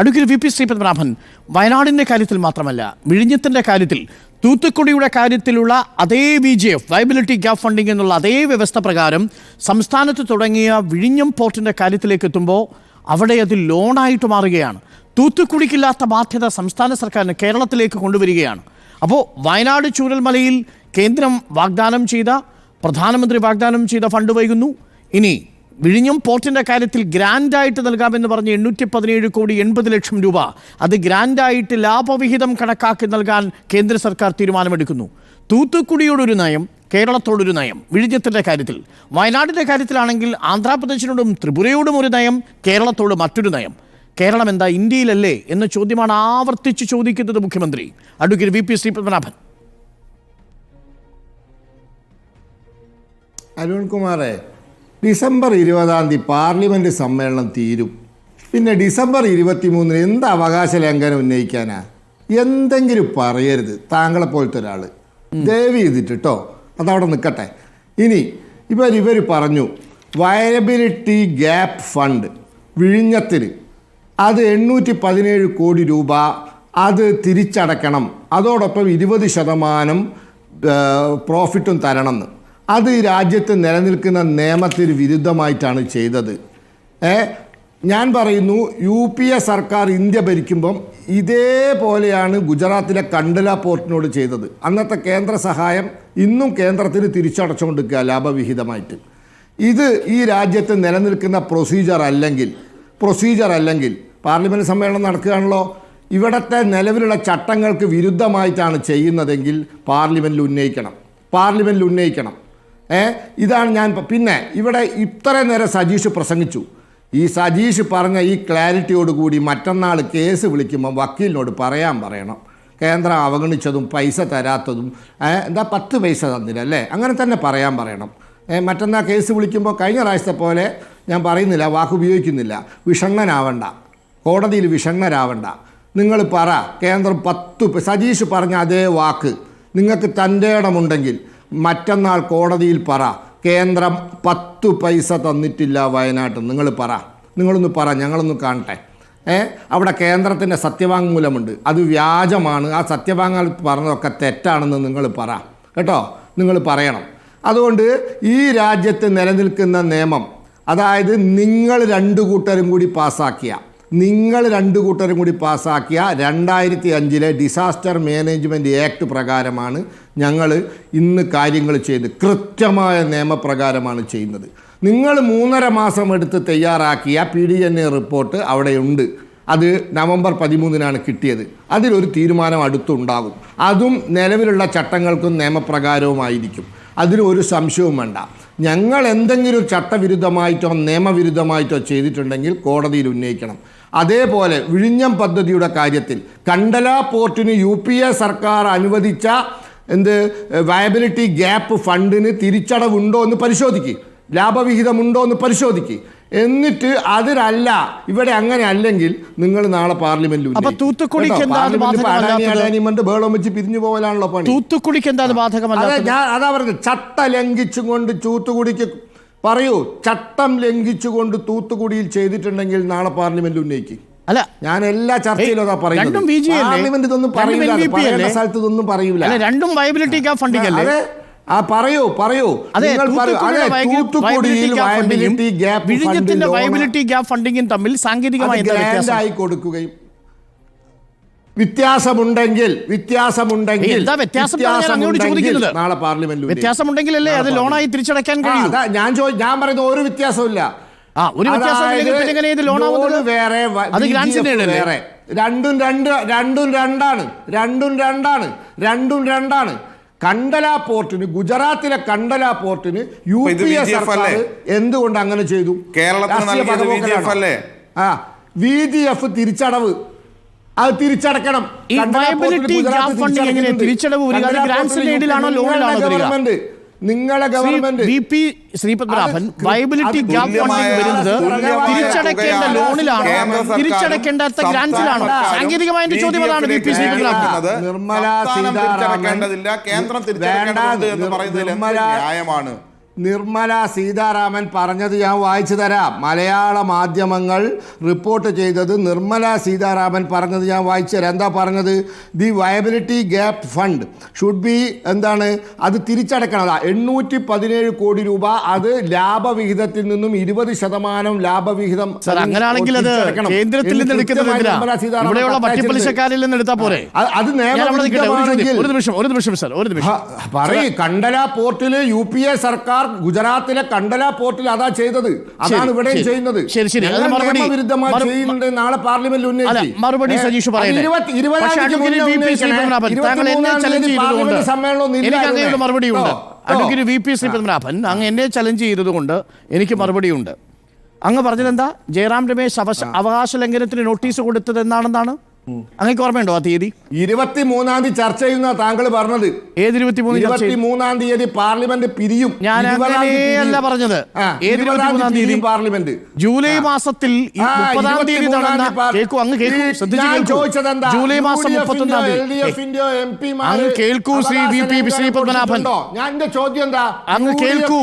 Advocate V P Sreepadmanabhan. വയനാടിന്റെ കാര്യത്തിൽ മാത്രമല്ല വിഴിഞ്ഞത്തിന്റെ കാര്യത്തിൽ തൂത്തുക്കുടിയുടെ കാര്യത്തിലുള്ള അതേ V G F viability gap funding എന്നുള്ള അതേ വ്യവസ്ഥ പ്രകാരം സംസ്ഥാനത്ത് തുടങ്ങിയ വിഴിഞ്ഞം പോർട്ടിന്റെ കാര്യത്തിലേക്ക് എത്തുമ്പോൾ അവിടെ അത് ലോണായിട്ട് മാറുകയാണ്. തൂത്തുക്കുടിക്കില്ലാത്ത ബാധ്യത സംസ്ഥാന സർക്കാരിന് കേരളത്തിലേക്ക് കൊണ്ടുവരികയാണ്. അപ്പോൾ വയനാട് ചൂരൽമലയിൽ കേന്ദ്രം വാഗ്ദാനം ചെയ്ത പ്രധാനമന്ത്രി വാഗ്ദാനം ചെയ്ത ഫണ്ട് വൈകുന്നു. ഇനി വിഴിഞ്ഞം പോർട്ടിന്റെ കാര്യത്തിൽ ഗ്രാൻഡായിട്ട് നൽകാമെന്ന് പറഞ്ഞ് എണ്ണൂറ്റി പതിനേഴ് കോടി എൺപത് ലക്ഷം രൂപ. അത് ഗ്രാൻഡായിട്ട് ലാഭവിഹിതം കണക്കാക്കി നൽകാൻ കേന്ദ്ര സർക്കാർ തീരുമാനമെടുക്കുന്നു. തൂത്തുക്കുടിയോടൊരു നയം കേരളത്തോടൊരു നയം വിഴിഞ്ഞത്തിന്റെ കാര്യത്തിൽ. വയനാടിന്റെ കാര്യത്തിലാണെങ്കിൽ ആന്ധ്രാപ്രദേശിനോടും ത്രിപുരയോടും ഒരു നയം കേരളത്തോട് മറ്റൊരു നയം. കേരളം എന്താ ഇന്ത്യയിലല്ലേ എന്ന ചോദ്യമാണ് ആവർത്തിച്ച് ചോദിക്കുന്നത് മുഖ്യമന്ത്രി. Advocate V P Sreepadmanabhan. അരുൺകുമാറെ December ഇരുപതാം തീയതി പാർലമെന്റ് സമ്മേളനം തീരും. പിന്നെ ഡിസംബർ ഇരുപത്തിമൂന്നിന് എന്ത് അവകാശ ലംഘനം ഉന്നയിക്കാനാ? എന്തെങ്കിലും പറയരുത്. താങ്കളെ പോലത്തെ ഒരാൾ ദയവ് ചെയ്തിട്ട് കേട്ടോ അതവിടെ നിൽക്കട്ടെ. ഇനി ഇവർ ഇവർ പറഞ്ഞു വയബിലിറ്റി ഗ്യാപ്പ് ഫണ്ട് വിഴിഞ്ഞത്തിന് അത് എണ്ണൂറ്റി പതിനേഴ് കോടി രൂപ അത് തിരിച്ചടക്കണം. അതോടൊപ്പം ഇരുപത് ശതമാനം പ്രോഫിറ്റും തരണമെന്ന്. അത് രാജ്യത്ത് നിലനിൽക്കുന്ന നിയമത്തിന് വിരുദ്ധമായിട്ടാണ് ചെയ്തത്. ഞാൻ പറയുന്നു യു പി എ സർക്കാർ ഇന്ത്യ ഭരിക്കുമ്പം ഇതേപോലെയാണ് ഗുജറാത്തിലെ കണ്ടല പോർട്ടിനോട് ചെയ്തത്. അന്നത്തെ കേന്ദ്ര സഹായം ഇന്നും കേന്ദ്രത്തിന് തിരിച്ചടച്ചുകൊണ്ടിരിക്കുക ലാഭവിഹിതമായിട്ട്. ഇത് ഈ രാജ്യത്ത് നിലനിൽക്കുന്ന പ്രൊസീജിയർ അല്ലെങ്കിൽ പ്രൊസീജിയർ അല്ലെങ്കിൽ പാർലമെന്റ് സമ്മേളനം നടക്കുകയാണല്ലോ. ഇവിടുത്തെ നിലവിലുള്ള ചട്ടങ്ങൾക്ക് വിരുദ്ധമായിട്ടാണ് ചെയ്യുന്നതെങ്കിൽ പാർലമെന്റിൽ ഉന്നയിക്കണം. പാർലമെന്റിൽ ഉന്നയിക്കണം. ഏ? ഇതാണ് ഞാൻ പിന്നെ ഇവിടെ ഇത്ര നേരം സജീഷ് പ്രസംഗിച്ചു. ഈ സജീഷ് പറഞ്ഞ ഈ ക്ലാരിറ്റിയോട് കൂടി മറ്റന്നാൾ കേസ് വിളിക്കുമ്പോൾ വക്കീലിനോട് പറയാൻ പറയണം. കേന്ദ്രം അവഗണിച്ചതും പൈസ തരാത്തതും എന്താ പത്ത് പൈസ തന്നില്ല അല്ലേ അങ്ങനെ തന്നെ പറയാൻ പറയണം. മറ്റന്നാൾ കേസ് വിളിക്കുമ്പോൾ കഴിഞ്ഞ പ്രാവശ്യത്തെ പോലെ ഞാൻ പറയുന്നില്ല വാക്ക് ഉപയോഗിക്കുന്നില്ല. വിഷണ്ണനാവണ്ട. കോടതിയിൽ വിഷണ്ണരാവണ്ട. നിങ്ങൾ പറ കേന്ദ്രം പത്ത് സജീഷ് പറഞ്ഞ അതേ വാക്ക്. നിങ്ങൾക്ക് തന്റെ ഇടമുണ്ടെങ്കിൽ മറ്റന്നാൾ കോടതിയിൽ പറ. കേന്ദ്രം പത്ത് പൈസ തന്നിട്ടില്ല വയനാട്ടിൽ. നിങ്ങൾ പറ. നിങ്ങളൊന്ന് പറ. ഞങ്ങളൊന്ന് കാണട്ടെ. ഏ? അവിടെ കേന്ദ്രത്തിന്റെ സത്യവാങ്മൂലമുണ്ട്. അത് വ്യാജമാണ്. ആ സത്യവാങ്മൂലം പറഞ്ഞതൊക്കെ തെറ്റാണെന്ന് നിങ്ങൾ പറ. കേട്ടോ? നിങ്ങൾ പറയണം. അതുകൊണ്ട് ഈ രാജ്യത്ത് നിലനിൽക്കുന്ന നിയമം അതായത് നിങ്ങൾ രണ്ടു കൂട്ടരും കൂടി പാസ്സാക്കിയ. നിങ്ങൾ രണ്ട് കൂട്ടരും കൂടി പാസ്സാക്കിയ രണ്ടായിരത്തി അഞ്ചിലെ ഡിസാസ്റ്റർ മാനേജ്മെന്റ് ആക്ട് പ്രകാരമാണ് ഞങ്ങൾ ഇന്ന് കാര്യങ്ങൾ ചെയ്ത് കൃത്യമായ നിയമപ്രകാരമാണ് ചെയ്യുന്നത്. നിങ്ങൾ മൂന്നര മാസം എടുത്ത് തയ്യാറാക്കിയ P D N A report അവിടെയുണ്ട്. അത് നവംബർ പതിമൂന്നിനാണ് കിട്ടിയത്. അതിലൊരു തീരുമാനം അടുത്തുണ്ടാകും. അതും നിലവിലുള്ള ചട്ടങ്ങൾക്കും നിയമപ്രകാരവുമായിരിക്കും. അതിന് ഒരു സംശയവും വേണ്ട. ഞങ്ങൾ എന്തെങ്കിലും ചട്ടവിരുദ്ധമായിട്ടോ നിയമവിരുദ്ധമായിട്ടോ ചെയ്തിട്ടുണ്ടെങ്കിൽ കോടതിയിൽ ഉന്നയിക്കണം. അതേപോലെ വിഴിഞ്ഞം പദ്ധതിയുടെ കാര്യത്തിൽ കണ്ടല പോർട്ടിന് യു പി എ സർക്കാർ അനുവദിച്ച എന്ത് വയബിലിറ്റി ഗ്യാപ്പ് ഫണ്ടിന് തിരിച്ചടവുണ്ടോ എന്ന് പരിശോധിക്കുക ലാഭവിഹിതമുണ്ടോ എന്ന് പരിശോധിക്കുക എന്നിട്ട് അതിലല്ല ഇവിടെ അങ്ങനെ അല്ലെങ്കിൽ നിങ്ങൾ നാളെ പാർലമെന്റിൽ തൂത്തുക്കുടിക്ക്? ബേളം വെച്ച് പിരിഞ്ഞു പോകലാണല്ലോ പണി. തൂത്തുക്കുടിക്ക് എന്താ ബാധകമല്ല ഞാൻ അതാ പറഞ്ഞത് ചട്ടം ലംഘിച്ചുകൊണ്ട് തൂത്തുകുടിക്ക് പറയൂ ചട്ടം ലംഘിച്ചുകൊണ്ട് തൂത്തുകുടിയിൽ ചെയ്തിട്ടുണ്ടെങ്കിൽ നാളെ പാർലമെന്റ് ഉന്നയിക്കും. അല്ല ഞാൻ എല്ലാ ചർച്ചയിലും അതാ പറയുന്നത്. രണ്ടും? പാർലമെന്റ് ഇതൊന്നും പറയില്ല? സ്ഥലത്ത് ഇതൊന്നും വയബിലിറ്റി ഫണ്ടിംഗ് അല്ലേ? ആ പറയൂ പറയൂ. നിങ്ങൾ തൂത്തുക്കുടിയിൽ വയബിലിറ്റി ഗ്യാപ് ഗ്യാപ്പ് വിഴിഞ്ഞത്തിന്റെ വയബിലിറ്റി ഗ്യാപ്പ് ഫണ്ടിങ്ങും തമ്മിൽ സാങ്കേതികമായി കൊടുക്കുകയും വ്യത്യാസമുണ്ടെങ്കിൽ വ്യത്യാസമുണ്ടെങ്കിൽ വ്യത്യാസമുണ്ടെങ്കിൽ? നാളെ പാർലമെന്റിൽ വ്യത്യാസമുണ്ടെങ്കിലല്ലേ അത് ലോണായി തിരിച്ചടയ്ക്കാൻ കഴിയും? കഴിയൂ ഞാൻ ഞാൻ പറയുന്നത് ഒരു വ്യത്യാസമില്ല ഒരു? വേറെ വേറെ. രണ്ടും രണ്ട് രണ്ടും രണ്ടാണ്. രണ്ടും രണ്ടാണ്. രണ്ടും രണ്ടാണ്. കണ്ടല പോർട്ടിന് ഗുജറാത്തിലെ കണ്ടല പോർട്ടിന് യു പി എ സർക്കാർ അല്ലേ? എന്തുകൊണ്ട് അങ്ങനെ ചെയ്തു? കേരളത്തിൽ അല്ലേ? വി ഡി എഫ് തിരിച്ചടവ്. അത് തിരിച്ചടക്കണം. ഈ വയബിലിറ്റി gap funding എങ്ങനെ. തിരിച്ചടവ് വരിക? അത് ഇടയിലാണോ ലോണിലാണോ ഗവൺമെന്റ് നിങ്ങളെ government V P Sreepadmanabhan viability തുല്യമായ- ഫണ്ടിംഗ് വരുന്നത് തിരിച്ചടക്കേണ്ട ലോണിലാണോ? തിരിച്ചടക്കേണ്ടാത്ത ഗ്രാൻസിലാണോ സാങ്കേതികമായ ചോദ്യം അതാണ് വി പി ശ്രീപത്മനാഭൻ. നിർമ്മല സീതാരാമൻ തിരിച്ചടക്കേണ്ടതില്ല കേന്ദ്രം തിരിച്ചടക്കേണ്ടതുണ്ട് എന്ന് പറയുന്നതിൽ ന്യായമാണ്? നിർമ്മല സീതാരാമൻ പറഞ്ഞത് ഞാൻ വായിച്ചു തരാം. മലയാള മാധ്യമങ്ങൾ റിപ്പോർട്ട് ചെയ്തത് നിർമ്മല സീതാരാമൻ പറഞ്ഞത് ഞാൻ വായിച്ചു തരാം. എന്താ പറഞ്ഞത്? The viability gap fund should be എന്താണ്? അത് തിരിച്ചടക്കണം. എണ്ണൂറ്റി പതിനേഴ് കോടി രൂപ അത് ലാഭവിഹിതത്തിൽ നിന്നും ഇരുപത് ശതമാനം ലാഭവിഹിതം അങ്ങനെയാണെങ്കിൽ അത് കേന്ദ്രത്തിൽ നിന്ന് എടുത്താൽ പോരെ. അത് നിൽക്കട്ടെ ഒരു നിമിഷം ഒരു നിമിഷം സാർ ഒരു നിമിഷം. പറയ് കണ്ടല പോർട്ടിൽ യു പി എ സർക്കാർ ഗുജറാത്തിലെ കണ്ടല പോർട്ടിൽ അതാ ചെയ്തത്. അതാണ് ശരി, ഇവിടെ ചെയ്യുന്നത്. ശരി, ശരി. നിയമവിരുദ്ധമായി ചെയ്യുന്നുണ്ട് നാളെ പാർലമെന്റിൽ മറുപടി Sajeesh advocate V P Sreepadmanabhan Padmanabhan മറുപടിയുണ്ട്. അങ്ങ് എന്നെ ചലഞ്ച് ചെയ്തതുകൊണ്ട് എനിക്ക് മറുപടിയുണ്ട്. അങ്ങ് പറഞ്ഞതെന്താ? ജയറാം രമേശ് അവകാശ ലംഘനത്തിന് നോട്ടീസ് കൊടുത്തത് എന്നാണെന്നാണ് അങ്ങേക്ക് ഓർമ്മയുണ്ടോ ആ തീയതി ഇരുപത്തി മൂന്നാം തീയതി ചർച്ച ചെയ്യുന്ന താങ്കൾ പറഞ്ഞത് ഏത് ഇരുപത്തിമൂന്ന് ചർച്ച ഇരുപത്തി ചെയ്തു? മൂന്നാം തീയതി പാർലമെന്റ് പിരിയും ഞാൻ ഇരുപതാം തീയതി അങ്ങനെയല്ല പിരിയും. പറഞ്ഞത്. ആ, ഏത് ഇരുപതാം ഇരുപത്തിമൂന്നാം തീയതി? പാർലമെന്റ് ജൂലൈ മാസത്തിൽ ഈ ആ, മുപ്പതാം തീയതി ഇരുപത്തിമൂന്നാം നടന്ന തീയതി പാർ- കേൾക്കൂ അങ്ങ് കേൾക്കൂ ഈ ശ്രദ്ധിച്ച് ഞാൻ കേൾക്കൂ ചോദിച്ചതെന്താ? ജൂലൈ മാസം UDF മുപ്പത്തൊന്നാം ന്റെയോ തീയതി LDF ന്റെയോ MP മാര് അങ്ങ് കേൾക്കൂ ശ്രീ വി പി ശ്രീ പത്മനാഭൻ. ഞാൻ എന്റെ ചോദ്യം എന്താ അങ്ങ് കേൾക്കൂ?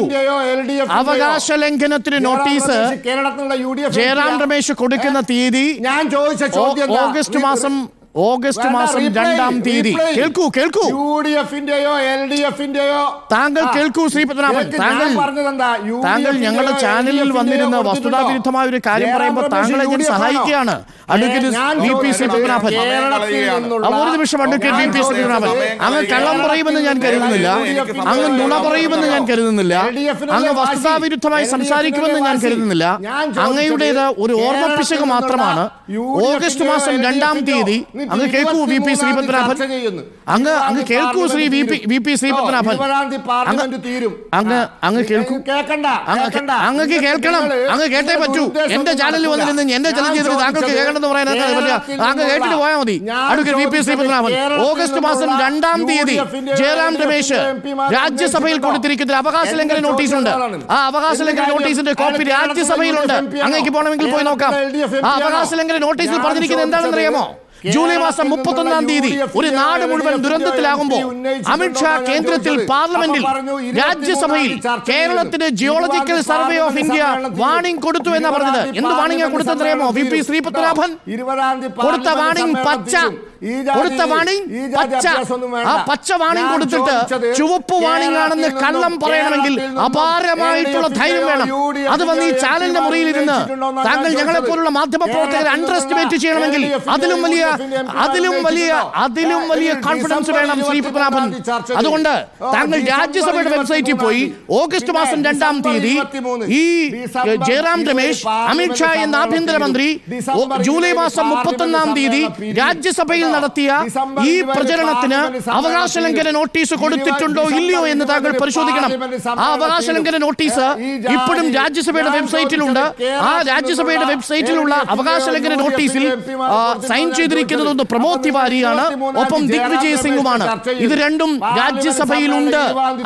അവകാശ ലംഘനത്തിന് ജയറാം നോട്ടീസ് രമേശ് കേരളത്തിലുള്ള U D F Jairam Ramesh കൊടുക്കുന്ന തീയതി ഞാൻ ചോദിച്ച ചോദ്യം എന്താ? ഓഗസ്റ്റ് മാസം Some. ഓഗസ്റ്റ് മാസം രണ്ടാം തീയതി. കേൾക്കൂ കേൾക്കൂ. യു ഡി എഫിന്റെയോ എൽ ഡി എഫിന്റെയോ താങ്കൾ കേൾക്കൂ ശ്രീ പത്മനാഭൻ താങ്കൾ താങ്കൾ ഞങ്ങളുടെ ചാനലിൽ വന്നിരുന്ന വസ്തുതാവിരുദ്ധമായ ഒരു കാര്യം പറയുമ്പോൾ താങ്കളെ ഞാൻ സഹായിക്കുകയാണ്. Advocate V P Shri Padmanabhan ആ, ഒരു നിമിഷം അഡ്വക്കേറ്റ് വി പി ശ്രീപത്മനാഭൻ. അങ്ങ് കള്ളം പറയുമെന്ന് ഞാൻ കരുതുന്നില്ല. അങ്ങ് നുണ പറയുമെന്ന് ഞാൻ കരുതുന്നില്ല. അങ്ങ് വസ്തുതാവിരുദ്ധമായി സംസാരിക്കുമെന്ന് ഞാൻ കരുതുന്നില്ല. അങ്ങയുടേത് ഒരു ഓർമ്മപ്പിശക് മാത്രമാണ്. ഓഗസ്റ്റ് മാസം രണ്ടാം തീയതി അങ്ങ് കേൾക്കൂ വി പി ശ്രീപത്മനാഭൻ. അങ്ങ് അങ്ങ് കേൾക്കൂ Shri V P V P Sreepadmanabhan. അങ്ങ് അങ്ങ് കേൾക്കൂ. കേൾക്കണ്ട അങ്ങ് കേൾക്കണ്ട. അങ്ങക്ക് കേൾക്കണം. അങ്ങ് കേട്ടേ പറ്റൂ. എന്റെ ചാനലിൽ വന്നിരുന്നു എന്റെ ചലഞ്ച് ചെയ്തിട്ട് താങ്കൾക്ക് കേൾക്കണമെന്ന് പറയാൻ അങ്ങ് കേട്ടിട്ട് പോയാൽ മതി. അടുക്കൽ വി പി ശ്രീപത്മനാഭൻ. ഓഗസ്റ്റ് മാസം രണ്ടാം തീയതി ജയറാം രമേശ് രാജ്യസഭയിൽ കൊടുത്തിരിക്കുന്ന അവകാശ ലംഘന നോട്ടീസ് ഉണ്ട്. ആ അവകാശ ലംഘന നോട്ടീസിന്റെ കോപ്പി രാജ്യസഭയിലുണ്ട്. അങ്ങേക്ക് പോകണമെങ്കിൽ പോയി നോക്കാം. ആ അവകാശ ലംഘന നോട്ടീസിൽ പറഞ്ഞിരിക്കുന്നത് എന്താണെന്ന് അറിയാമോ ജൂലൈ മാസം മുപ്പത്തൊന്നാം തീയതി ഒരു നാട് മുഴുവൻ ദുരന്തത്തിലാകുമ്പോൾ അമിത്ഷാ കേന്ദ്രത്തിൽ പാർലമെന്റിൽ രാജ്യസഭയിൽ കേരളത്തിന് geological survey of India warning കൊടുത്തു എന്നാ പറഞ്ഞത്. എന്ത് വാണിംഗ് തീയതി കൊടുത്തെന്നറിയാമോ വി പി ശ്രീപത്മനാഭൻ കൊടുത്ത വാണിംഗ് പച്ച കൊടുത്ത വാണിംഗ് പച്ച. ആ പച്ച വാണിംഗ് കൊടുത്തിട്ട് ചുവപ്പ് വാണിംഗ് ആണെന്ന് കള്ളം പറയണമെങ്കിൽ അപാരമായിട്ടുള്ള ധൈര്യം വേണം. അത് വന്ന് ഈ ചാനലിന്റെ മുറിയിൽ ഇരുന്ന് താങ്കൾ ഞങ്ങളെ പോലുള്ള മാധ്യമ പ്രവർത്തകരെ അണ്ടർ എസ്റ്റിമേറ്റ് ചെയ്യണമെങ്കിൽ അതിലും വലിയ അതിലും വലിയ അതിലും വലിയ കോൺഫിഡൻസ് വേണം ശ്രീ പത്മനാഭൻ. അതുകൊണ്ട് താങ്കൾ രാജ്യസഭയുടെ വെബ്സൈറ്റിൽ പോയി ഓഗസ്റ്റ് മാസം രണ്ടാം തീയതി. ഈ ജയറാം രമേശ് അമിത്ഷാ എന്ന ആഭ്യന്തരമന്ത്രി ജൂലൈ മാസം മുപ്പത്തൊന്നാം തീയതി രാജ്യസഭയിൽ? നടത്തിയ ഈ പ്രചരണത്തിന് അവകാശ ലംഘന നോട്ടീസ് കൊടുത്തിട്ടുണ്ടോ ഇല്ലയോ എന്ന് താങ്കൾ പരിശോധിക്കണം. ആ അവകാശ ലംഘന നോട്ടീസ് ഇപ്പോഴും രാജ്യസഭയുടെ വെബ്സൈറ്റിലുണ്ട്. ആ രാജ്യസഭയുടെ വെബ്സൈറ്റിലുള്ള അവകാശ ലംഘന നോട്ടീസിൽ സൈൻ ചെയ്തിരിക്കുന്നത് ഒന്ന് പ്രമോദ് തിവാരിയാണ് ഒപ്പം ദിഗ്വിജയ് സിംഗുമാണ്. ഇത് രണ്ടും രാജ്യസഭയിലുണ്ട്.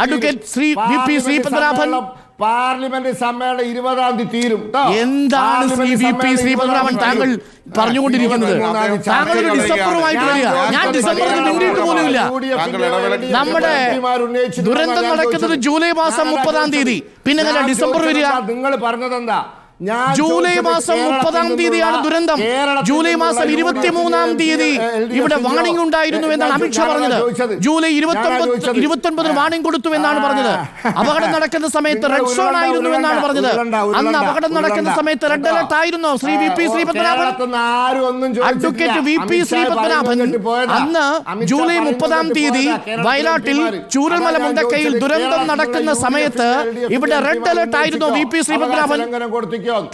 Advocate Shri V P parliament Shri Padmanabhan സമ്മേളനം പാർലമെന്റ് സമ്മേളനം ഇരുപതാം തീയതി തീരും എന്താണ് ശ്രീ ബി പി സമ്മേളനം ശ്രീ പത്മനാഭൻ താങ്കൾ. പറഞ്ഞുകൊണ്ടിരിക്കുന്നത്? താങ്കൾ ഒരു. ഞാൻ ഡിസംബറിൽ മിണ്ടിയിട്ട് പോലുമില്ല. നമ്മുടെ ദുരന്തം നടക്കുന്നത് ജൂലൈ മാസം മുപ്പതാം തീയതി. പിന്നെ ഡിസംബർ വരിക. നിങ്ങൾ പറഞ്ഞതെന്താ? ജൂലൈ മാസം മുപ്പതാം തീയതിയാണ് ദുരന്തം. ജൂലൈ മാസം ഇരുപത്തിമൂന്നാം തീയതി ഇവിടെ വാണിംഗ് ഉണ്ടായിരുന്നു എന്നാണ് അമിത്ഷാ പറഞ്ഞത്. ജൂലൈ ഇരുപത്തി. ഇരുപത്തൊൻപതിന് വാണിംഗ് കൊടുത്തു എന്നാണ് പറഞ്ഞത്. അപകടം നടക്കുന്ന സമയത്ത് റെഡ് സോൺ ആയിരുന്നു എന്നാണ് പറഞ്ഞത്. അന്ന് അപകടം നടക്കുന്ന സമയത്ത് റെഡ്? അലർട്ട് ആയിരുന്നു. ശ്രീ വി പി ശ്രീ പത്മനാഭൻ ആരും ഒന്നും ചോദിച്ചിട്ടില്ല. Advocate V P Sreepadmanabhan Shri Padmanabhan അന്ന് ജൂലൈ മുപ്പതാം തീയതി. വയനാട്ടിൽ ചൂരൽമല മുണ്ടക്കയിൽ ദുരന്തം നടക്കുന്ന സമയത്ത് ഇവിടെ റെഡ് അലർട്ട് ആയിരുന്നു വി പി ശ്രീ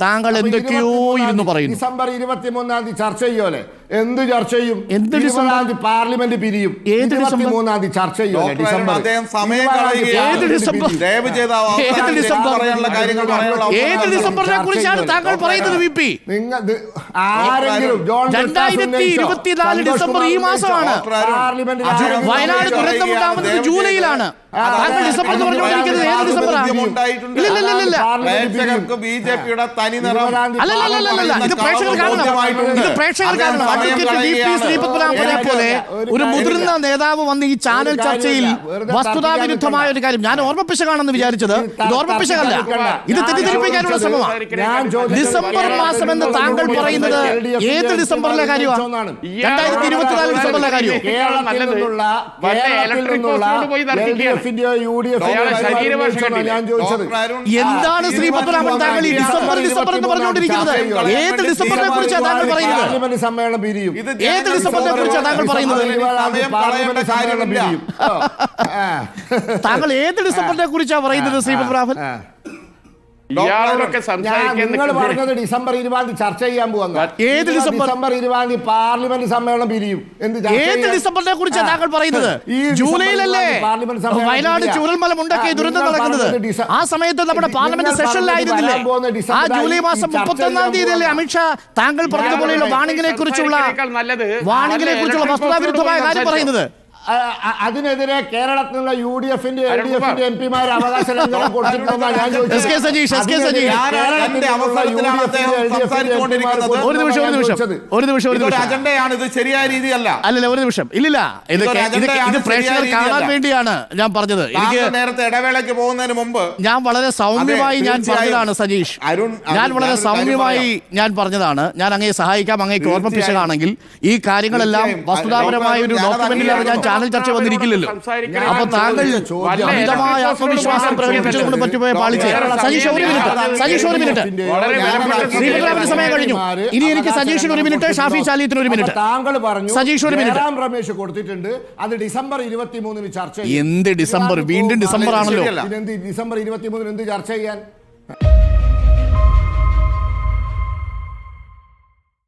താങ്കൾ എന്തൊക്കെയോ ഇരുന്ന് പറയും പറയുന്നു. ഡിസംബർ ഇരുപത്തിമൂന്നാം തീയതി ചർച്ച ചെയ്യോലെ എന്ത് ചർച്ച ചെയ്യും എന്ത് ഡിസംബർ? പാർലമെന്റ് പിരിയും ഏത് ഡിസംബർ? മൂന്നാം തീയതി ചർച്ച ചെയ്യോലെ ഡിസംബർ. ഏത് ഡിസംബർ? ഏത് ഡിസംബർ? ഏത് ഡിസംബറിനെ കുറിച്ചാണ് താങ്കൾ പറയുന്നത് വി പി നിങ്ങൾ ആരെങ്കിലും ജോൺ രണ്ടായിരത്തി ഇരുപത്തിനാല് ഡിസംബർ ഈ? മാസമാണ്. പാർലമെന്റ് വയനാട്? ദുരന്തം ഉണ്ടാവുന്നത് ജൂലൈയിലാണ് താങ്കൾ ഡിസംബർ എന്ന് പറഞ്ഞുകൊണ്ടിരിക്കുന്നത് ഏത് ഡിസംബറാ ഉണ്ടായിട്ടുണ്ട്. ഇല്ല ഇല്ല ഇല്ല ഇല്ല ബി ജെ പിയുടെ തനി നിറം അല്ല, അല്ല, അല്ല, അല്ല, അല്ല. ഇത് പ്രേക്ഷകർ കാണണം. ഇത് പ്രേക്ഷകർ കാണണം. അഡ്വക്കേറ്റ് വി പി കളയുകയാണ്. ശ്രീപത്മനാഭനെ ഒരു പോലെ ഒരു മുതിർന്ന നേതാവ് വന്ന് ഈ ചാനൽ ചർച്ചയിൽ വസ്തുതാവിരുദ്ധമായ ഒരു കാര്യം ഞാൻ ഓർമ്മപ്പിശകാണെന്ന് വിചാരിച്ചത് ഇത് ഓർമ്മപ്പിശകല്ല ഇത് തെറ്റിദ്ധരിപ്പിക്കാനുള്ള ശ്രമമാണ് ഞാൻ ഡിസംബർ മാസം എന്ന് താങ്കൾ പറയുന്നത് ഏത് ഡിസംബറിലെ കാര്യമാണ്. രണ്ടായിരത്തി ഇരുപത്തിനാല് ഡിസംബറിലെ കാര്യം എന്താണ് ശ്രീ പത്മനാഭൻ താങ്കൾ ഈ ഡിസംബർ പറഞ്ഞുകൊണ്ടിരിക്കുന്നത്? ഏത് ഡിസംബറിനെ കുറിച്ചാണ് താങ്കൾ പറയുന്നത്? സമ്മേളനം പിരിയും. ഏത് ഡിസംബറിനെ കുറിച്ചാണ് താങ്കൾ പറയുന്നത്? താങ്കൾ ഏത് ഡിസംബറിനെ കുറിച്ചാണ് പറയുന്നത്. ഇയാളോടൊക്കെ നിങ്ങൾ പറഞ്ഞത് ഡിസംബർ ഇരുപതാം തീയതി ചർച്ച ചെയ്യാൻ പോകുന്ന ഏത് ഡിസംബർ? ഡിസംബർ ഇരുപതാം തീയതി പാർലമെന്റ് സമ്മേളനം പിരിയും. എന്ത് ഏത് ഡിസംബറിനെ കുറിച്ച് താങ്കൾ പറയുന്നത്? ഈ ജൂലൈയിലല്ലേ? വയനാട് ചൂരൽമല മുണ്ടൊക്കെ ദുരന്തം നടക്കുന്നത്. ആ സമയത്ത് നമ്മുടെ പാർലമെന്റ് സെഷനിലായിരുന്നില്ലേ? ആ ജൂലൈ മാസം മുപ്പത്തൊന്നാം തീയതിയല്ലേ അമിത്ഷാ? താങ്കൾ പറഞ്ഞതുപോലെയുള്ള വാണിങ്ങിനെ കുറിച്ചുള്ള വാണിങ്ങിനെ കുറിച്ചുള്ള വസ്തുതാവിരുദ്ധമായ കാര്യം പറയുന്നത് അതിനെതിരെ കേരളത്തിൽ നിന്നുള്ള യു ഡി എഫിന്റെ എൽ ഡി. എഫിന്റെ എം പിമാർ അവകാശ ലംഘനം അജണ്ടയാണ് ഇത് ശരിയായ രീതിയല്ല. അല്ലല്ല ഒരു നിമിഷം. ഇല്ലില്ല. ഇത് ഇത് പ്രേക്ഷകർ കാണാൻ വേണ്ടിയാണ് ഞാൻ പറഞ്ഞത്. എനിക്ക് നേരത്തെ ഇടവേളയ്ക്ക് പോകുന്നതിന് മുമ്പ് ഞാൻ വളരെ സൗമ്യമായി ഞാൻ പറഞ്ഞതാണ് സജീഷ് അരുൺ, ഞാൻ വളരെ സൗമ്യമായി ഞാൻ പറഞ്ഞതാണ്. ഞാൻ അങ്ങേ സഹായിക്കാം അങ്ങേക്ക് തീർച്ചയായും. ഓർമ്മിപ്പിച്ചതാണെങ്കിൽ ഈ കാര്യങ്ങളെല്ലാം. വസ്തുതാപരമായ ഒരു ഡോക്യുമെന്റിലാണ് ഞാൻ. ചാനൽ ചർച്ച വന്നിരിക്കില്ലല്ലോ അപ്പൊ താങ്കൾ ചോദ്യം. അമിതമായ ആത്മവിശ്വാസം പ്രകടിപ്പിച്ചുകൊണ്ട് പറ്റുപോയ പാളിച്ച സജീഷ് ഒരു മിനിറ്റ് സജീഷ് ഒരു മിനിറ്റ് സമയം കഴിഞ്ഞു ഇനി എനിക്ക് സജീഷിന് ഒരു മിനിറ്റ് ഷാഫി ചാലിയത്തിന് ഒരു മിനിറ്റ് താങ്കൾ പറഞ്ഞു സജീഷ് ഒരു മിനിറ്റ്. രമേശ് കൊടുത്തിട്ടുണ്ട് അത് ഡിസംബർ ഇരുപത്തി മൂന്നിന് ചർച്ച ചെയ്യും. എന്ത് ഡിസംബർ? വീണ്ടും ഡിസംബർ ആണല്ലോ. ഡിസംബർ ഇരുപത്തി മൂന്നിന് എന്ത് ചർച്ച ചെയ്യാൻ